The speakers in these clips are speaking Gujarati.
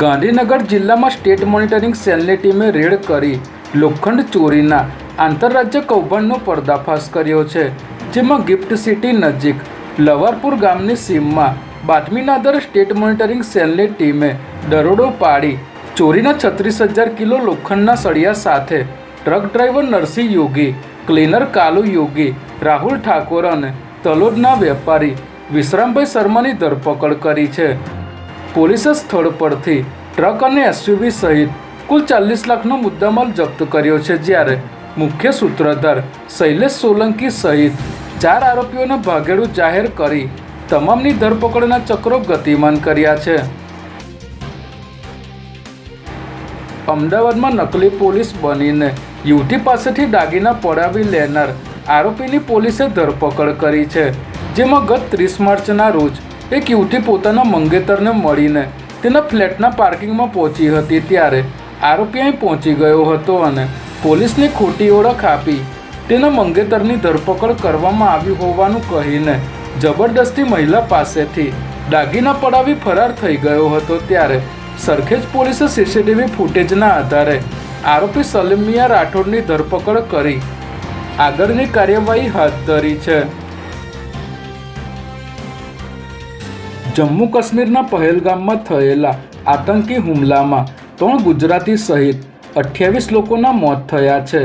ગાંધીનગર જિલ્લામાં સ્ટેટ મોનિટરિંગ સેલની ટીમે રેડ કરી લોખંડ ચોરીના આંતરરાજ્ય કૌભાંડનો પર્દાફાશ કર્યો છે, જેમાં ગિફ્ટ સિટી નજીક લવારપુર ગામની સીમમાં બાતમીના દર સ્ટેટ મોનિટરિંગ સેલની ટીમે દરોડો પાડી ચોરીના છત્રીસ હજાર કિલો લોખંડના સળિયા સાથે truck driver Narsinh Yogi, cleaner Kalu Yogi, Rahul Thakor અને તલોદના વેપારી વિશ્રામભાઈ શર્માની ધરપકડ કરી છે. પોલીસે સ્થળ પરથી ટ્રક અને એસયુવી સહિત કુલ ચાલીસ લાખનો મુદ્દામાલ જપ્ત કર્યો છે, જ્યારે મુખ્ય સૂત્રધાર શૈલેષ સોલંકી સહિત ચાર આરોપીઓને ભાગેડું જાહેર કરી તમામની ધરપકડના ચક્રો ગતિમાન કર્યા છે. અમદાવાદમાં નકલી પોલીસ બનીને યુવતી પાસેથી દાગીના પડાવી લેનાર આરોપીની પોલીસે ધરપકડ કરી છે, જેમાં ગત ત્રીસ માર્ચના રોજ એક યુવતી પોતાના મંગેતરને મળીને તેના ફ્લેટના પાર્કિંગમાં પહોંચી હતી ત્યારે આરોપી અહીં પહોંચી ગયો હતો અને પોલીસની ખોટી ઓળખ આપી તેના મંગેતરની ધરપકડ કરવામાં આવી હોવાનું કહીને જબરદસ્તી મહિલા પાસેથી દાગીના પડાવી ફરાર થઈ ગયો હતો ત્યારે સરખેજ પોલીસે સીસીટીવી ફૂટેજના આધારે આરોપી સલીમિયા રાઠોડની ધરપકડ કરી આગળની કાર્યવાહી હાથ ધરી છે. જમ્મુ કાશ્મીરના પહેલગામમાં થયેલા આતંકી હુમલામાં ત્રણ ગુજરાતી સહિત અઠ્યાવીસ લોકોના મોત થયા છે.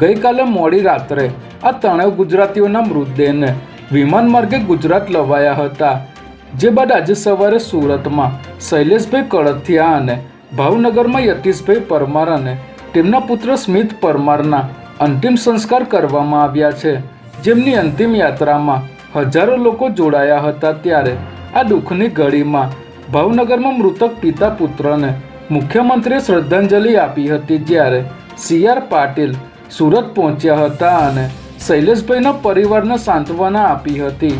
ગઈકાલે મોડી રાત્રે આ ત્રણેય ગુજરાતીઓના મૃતદેહને વિમાન માર્ગે ગુજરાત લવાયા હતા. જે બાદ આજે સવારે સુરતમાં શૈલેષભાઈ કળથિયા અને ભાવનગરમાં યતીશભાઈ પરમાર અને તેમના પુત્ર સ્મિત પરમારના અંતિમ સંસ્કાર કરવામાં આવ્યા છે. જેમની અંતિમ યાત્રામાં હજારો લોકો જોડાયા હતા ત્યારે આ દુઃખની ઘડીમાં ભાવનગરમાં મૃતક પિતા પુત્રને મુખ્યમંત્રીએ શ્રદ્ધાંજલિ આપી હતી જ્યારે સી આર પાટીલ સુરત પહોંચ્યા હતા અને શૈલેષભાઈના પરિવારને સાંત્વના આપી હતી.